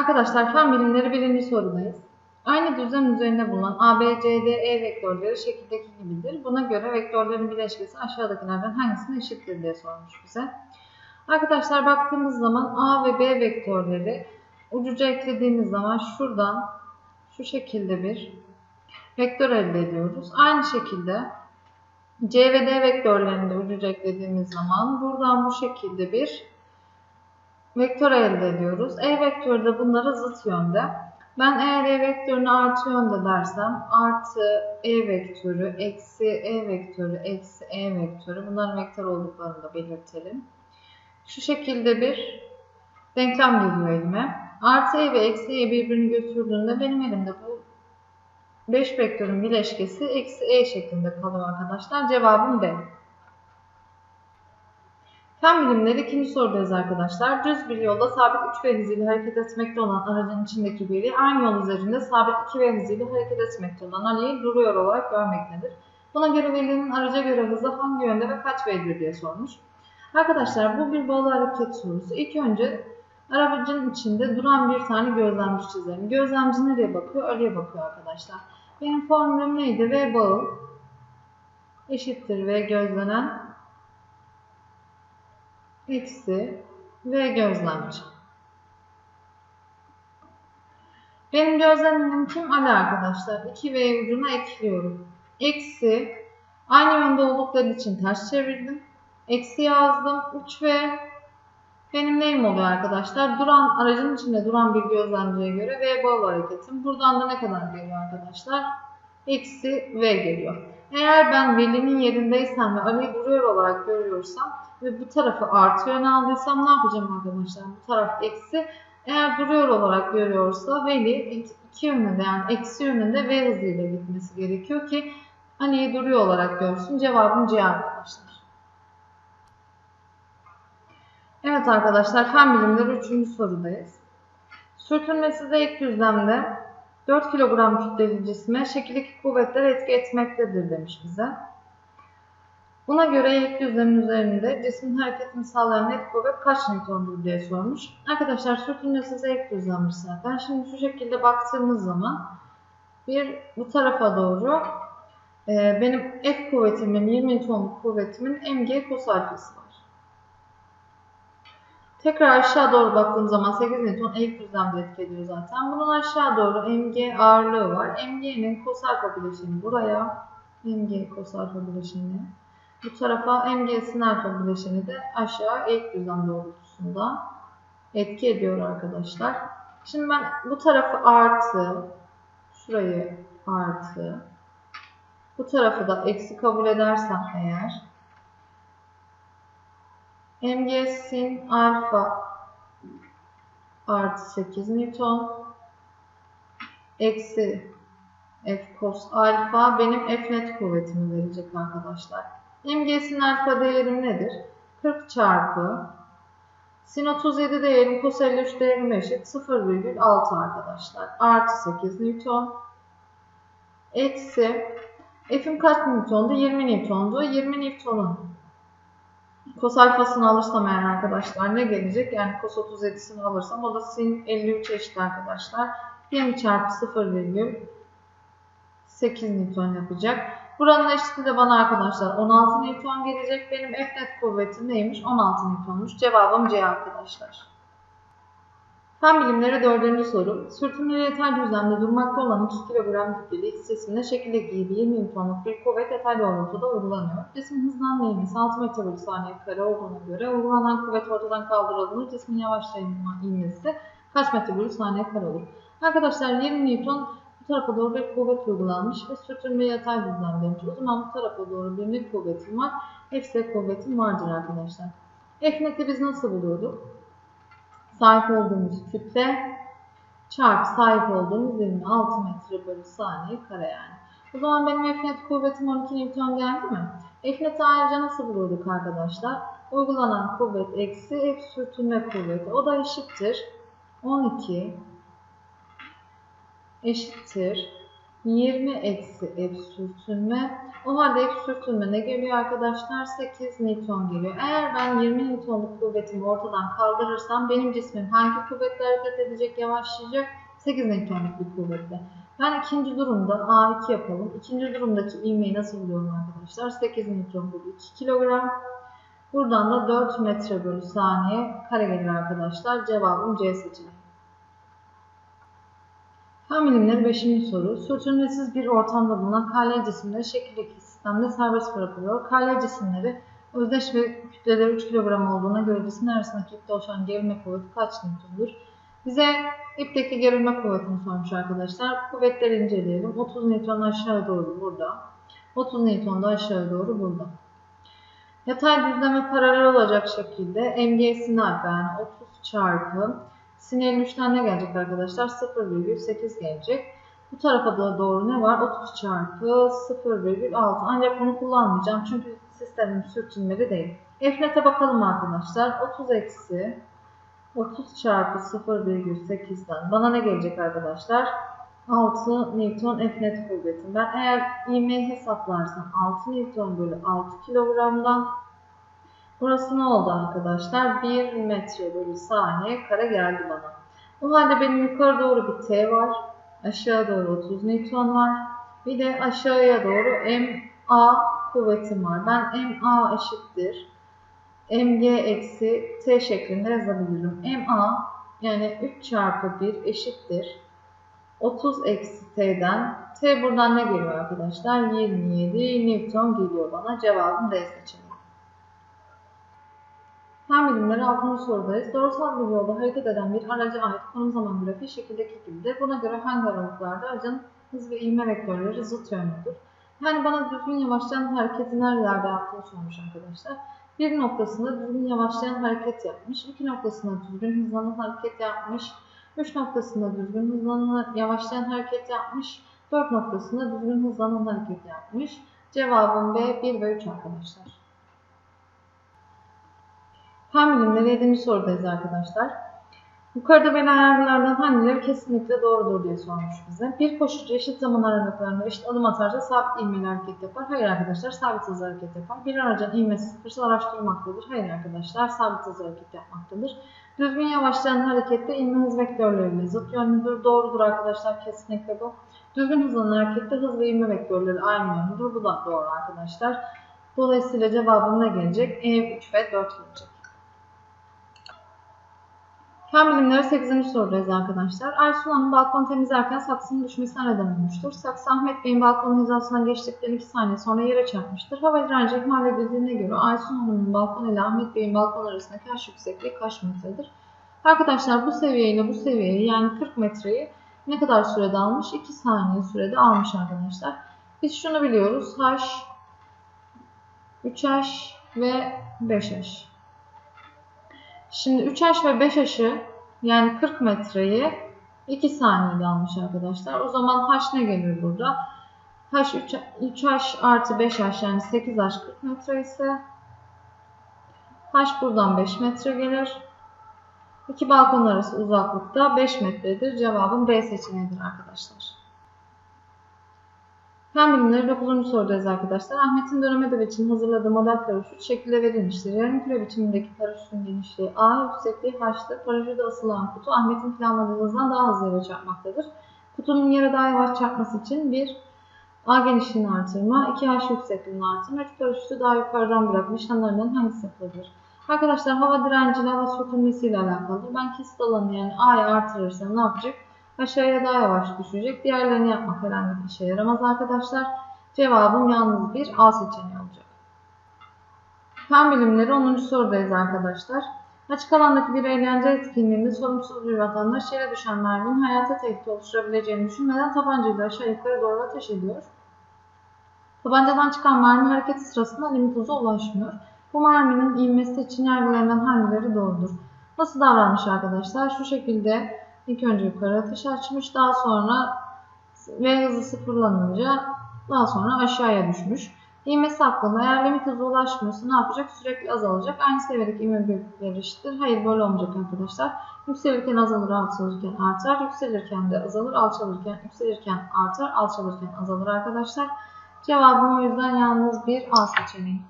Arkadaşlar fen bilimleri birinci sorudayız. Aynı düzlem üzerinde bulunan A, B, C, D, E vektörleri şekildeki gibidir. Buna göre vektörlerin bileşkesi aşağıdakilerden hangisine eşittir diye sormuş bize. Arkadaşlar baktığımız zaman A ve B vektörleri ucuca eklediğimiz zaman şuradan şu şekilde bir vektör elde ediyoruz. Aynı şekilde C ve D vektörlerini de ucuca eklediğimiz zaman buradan bu şekilde bir vektör elde ediyoruz. E vektörü de bunlara zıt yönde. Ben eğer E vektörünü artı yönde dersem artı E vektörü, eksi E vektörü, eksi E vektörü bunların vektör olduklarını da belirtelim. Şu şekilde bir denklem geliyor elime. Artı E ve eksi E birbirini götürdüğünde benim elimde bu 5 vektörün bileşkesi eksi E şeklinde kalıyor arkadaşlar. Cevabım B. Fen bilimleri ikinci sorudayız arkadaşlar. Düz bir yolda sabit 3 v hızıyla hareket etmekte olan aracın içindeki Veli aynı yol üzerinde sabit 2 v hızıyla hareket etmekte olan Ali'yi duruyor olarak görmektedir. Buna göre Veli'nin araca göre hızı hangi yönde ve kaç V'dir diye sormuş. Arkadaşlar bu bir bağlı hareket sorusu. İlk önce aracın içinde duran bir tane gözlemci çizelim. Gözlemci nereye bakıyor? Ali'ye bakıyor arkadaşlar. Benim formülüm neydi? V bağı eşittir V gözlenen eksi V gözlemci. Benim gözlemim kim? Ali arkadaşlar. 2V ucuna ekliyorum. Eksi aynı yönde oldukları için ters çevirdim. Eksi yazdım. 3V benim neyim oluyor arkadaşlar? Duran aracın içinde duran bir gözlemciye göre V bağlı hareketim. Buradan da ne kadar geliyor arkadaşlar? Eksi V geliyor. Eğer ben velinin yerindeysem ve Ali'yi duruyor olarak görüyorsam ve bu tarafı artı yöne aldıysam ne yapacağım arkadaşlar? Bu taraf eksi. Eğer duruyor olarak görüyorsa veli iki yönünde yani eksi yönünde v hızıyla gitmesi gerekiyor ki Ali'yi duruyor olarak görsün. Cevabım C arkadaşlar. Evet arkadaşlar fen bilimleri 3. sorudayız. Sürtünmesiz ilk düzlemde 4 kilogram kütleli cisme şekildeki kuvvetler etki etmektedir demiş bize. Buna göre ilk düzlemin üzerinde cismin hareketini sağlayan net kuvvet kaç Newton'dur diye sormuş. Arkadaşlar sürtünmesiz ilk düzlemmiş zaten. Şimdi şu şekilde baktığımız zaman bir bu tarafa doğru e, benim F kuvvetimin 20 Newton'luk kuvvetimin mg kos alfası var. Tekrar aşağı doğru baktığım zaman 8 Newton eğik düzlemde etki ediyor zaten. Bunun aşağı doğru mg ağırlığı var. mg'nin kos alfa bileşeni buraya. mg kos alfa bileşeni. Bu tarafa mg'sin alfa bileşeni de aşağı eğik düzlem doğrultusunda etki ediyor arkadaşlar. Şimdi ben bu tarafı artı, şurayı artı, bu tarafı da eksi kabul edersem eğer mg sin alfa artı 8 Newton eksi f cos alfa benim f net kuvvetimi verecek arkadaşlar. mg sin alfa değerim nedir? 40 çarpı sin 37 değerim cos 53 değerim eşit 0,6 arkadaşlar. Artı 8 Newton eksi f'im kaç Newton'du? 20 Newton'du. 20 Newton'un Kos alfasını alırsam eğer arkadaşlar ne gelecek? Yani kos 37'sini alırsam o da sin 53 eşit arkadaşlar. 20 çarpı 0,8 Newton yapacak. Buranın eşiti de bana arkadaşlar 16 Newton gelecek. Benim F net kuvveti neymiş? 16 Newton'muş. Cevabım C arkadaşlar. Fen bilimleri dördüncü soru. Sürtünmeli yatay düzlemde durmakta olan 2 kilogram kütleli X cismine şekildeki gibi 20 Newton'luk bir kuvvet yatay doğrultuda uygulanıyor. Cismin hızlanma ivmesi 6 metre bölü saniye kare olduğuna göre uygulanan kuvvet ortadan kaldırıldığında cismin yavaşlayma ivmesi kaç metre bölü saniye kare olur? Arkadaşlar 20 Newton bu tarafa doğru bir kuvvet uygulanmış ve sürtünme yatay düzlemdeymiş. O zaman bu tarafa doğru bir ne kuvvetim var? F'se kuvvetim vardır arkadaşlar. F biz nasıl buluyorduk? Sahip olduğumuz kütle çarpı sahip olduğumuz ivme 6 metre bölü saniye kare yani. O zaman benim F net kuvvetim 12 Newton geldi mi? F neti ayrıca nasıl buluyorduk arkadaşlar? Uygulanan kuvvet eksi F sürtünme kuvveti. O da eşittir. 12 eşittir. 20 eksi F sürtünme O halde F sürtünme ne geliyor arkadaşlar? 8 Newton geliyor. Eğer ben 20 Newtonluk kuvvetimi ortadan kaldırırsam benim cismim hangi kuvvetle hareket edecek, yavaşlayacak? 8 Newtonluk bir kuvvetle. Ben ikinci durumda A2 yapalım. İkinci durumdaki ivmeyi nasıl buluyorum arkadaşlar? 8 Newton bölü 2 kilogram. Buradan da 4 metre bölü saniye kare gelir arkadaşlar. Cevabım C seçeneği. Fen bilimleri 5. soru. Sürtünmesiz bir ortamda bulunan KL cisimleri şekildeki sistemde serbest bırakılıyor. KL cisimleri özdeş ve kütleleri 3 kilogram olduğuna göre cisimler arasındaki ipte oluşan gerilme kuvveti kaç Newton'dur? Bize ipteki gerilme kuvvetini sormuş arkadaşlar. Kuvvetleri inceleyelim. 30 Newton aşağı doğru burada. 30 Newton da aşağı doğru burada. Yatay düzleme paralel olacak şekilde MG'sini alfa yani 30 çarpı Sinir'in 3'ten ne gelecek arkadaşlar? 0,8 gelecek. Bu tarafa da doğru ne var? 30 çarpı 0,6. Ancak bunu kullanmayacağım. Çünkü sistemin sürtünmeli değil. F-net'e bakalım arkadaşlar. 30 eksi 30 çarpı 0,8'den bana ne gelecek arkadaşlar? 6 Newton F-net kuvveti. Ben eğer ivmeyi hesaplarsam 6 Newton bölü 6 kilogramdan Burası ne oldu arkadaşlar? 1 metre bölü saniye kare geldi bana. O halde benim yukarı doğru bir T var. Aşağı doğru 30 Newton var. Bir de aşağıya doğru MA kuvvetim var. Ben MA eşittir. MG eksi T şeklinde yazabilirim. MA yani 3 çarpı 1 eşittir. 30 eksi T'den T buradan ne geliyor arkadaşlar? 27 Newton geliyor bana. Cevabım D seçeneği. Fen bilimleri 6. sorudayız. Doğrusal bir yolda hareket eden bir araca ait konum zaman grafiği şekildeki gibidir. Buna göre hangi aralıklarda aracın hız ve ivme vektörleri zıt yönlüdür? Yani bana düzgün yavaşlayan hareketi nerelerde yaptığını sormuş arkadaşlar. Bir noktasında düzgün yavaşlayan hareket yapmış. iki noktasında düzgün hızlanan hareket yapmış. Üç noktasında düzgün hızlanan yavaşlayan hareket yapmış. Dört noktasında düzgün hızlanan hareket yapmış. Cevabım B 1 ve 3 arkadaşlar. Fen bilimleri 7. sorudayız arkadaşlar. Yukarıda verilen yargılardan hangileri kesinlikle doğrudur diye sormuş bize. Bir koşucu eşit zaman aralıklarında eşit adım atarsa sabit ivmeli hareket yapar. Hayır arkadaşlar sabit hızlı hareket yapar. Bir aracın ivmesi sıfırsız araç durmaktadır. Hayır arkadaşlar sabit hızlı hareket yapmaktadır. Düzgün yavaşlayan harekette ivme hız vektörleriyle zıt yönlüdür. Doğrudur arkadaşlar kesinlikle bu. Düzgün hızlanan harekette hız ve ivme vektörleri aynı yönlüdür. Bu da doğru arkadaşlar. Dolayısıyla cevabım ne gelecek? E 3 ve 4 gelecek. Fen bilimleri 8. sorudayız arkadaşlar. Aysun Hanım balkonu temizlerken saksının düşmesine neden olmuştur. Saksı Ahmet Bey'in balkonun hizasından geçtikten 2 saniye sonra yere çarpmıştır. Hava direnci ihmal edildiğine göre Aysun Hanım'ın balkon ile Ahmet Bey'in balkon arasındaki kaç yüksekliği kaç metredir? Arkadaşlar bu seviye bu seviyeyi yani 40 metreyi ne kadar sürede almış? 2 saniye sürede almış arkadaşlar. Biz şunu biliyoruz. H, 3H ve 5H. Şimdi 3H ve 5H'ı yani 40 metreyi 2 saniyede almış arkadaşlar. O zaman H ne gelir burada? H 3, 3H artı 5H yani 8H 40 metre ise H buradan 5 metre gelir. İki balkon arası uzaklıkta 5 metredir. Cevabım B seçeneğidir arkadaşlar. Fen bilimleri 9. sorudayız arkadaşlar. Ahmet'in dönem ödevi için hazırladığı model paraşüt şekilde verilmiştir. Yarım küre biçimindeki paraşütün genişliği A, yüksekliği H'tır. Paraşüte asılan kutu Ahmet'in planladığı hızdan daha hızlı yere çarpmaktadır. Kutunun yere daha yavaş çarpması için bir A genişliğini artırma, 2H yüksekliğini artırma, 3 paraşütü daha yukarıdan bırakma işlemlerinden hangisi yapılabilir? Arkadaşlar hava direnciyle hava sürtünmesiyle alakalıdır. Ben kesit alanı yani A'yı artırırsam ne yapacak? Aşağıya daha yavaş düşecek. Diğerlerini yapmak herhangi bir işe yaramaz arkadaşlar. Cevabım yalnız bir A seçeneği olacak. Fen bilimleri 10. sorudayız arkadaşlar. Açık alandaki bir eğlence etkinliğinde sorumsuz bir vatandaş yere düşen merminin hayata tehdit oluşturabileceğini düşünmeden tabancayla aşağı yukarı doğru ateş ediyor. Tabancadan çıkan mermi hareketi sırasında limit hıza ulaşmıyor. Bu merminin inmesi için yargılarından hangileri doğrudur? Nasıl davranmış arkadaşlar? Şu şekilde İlk önce yukarı ateş açmış. Daha sonra V hızı sıfırlanınca daha sonra aşağıya düşmüş. İğmesi hakkında eğer limit hızı ulaşmıyorsa ne yapacak? Sürekli azalacak. Aynı seviyedeki ivme büyüklükleri eşittir. Hayır böyle olmayacak arkadaşlar. Yükselirken azalır, alçalırken artar. Yükselirken de azalır, alçalırken, yükselirken artar, alçalırken azalır arkadaşlar. Cevabım o yüzden yalnız bir A seçeneği.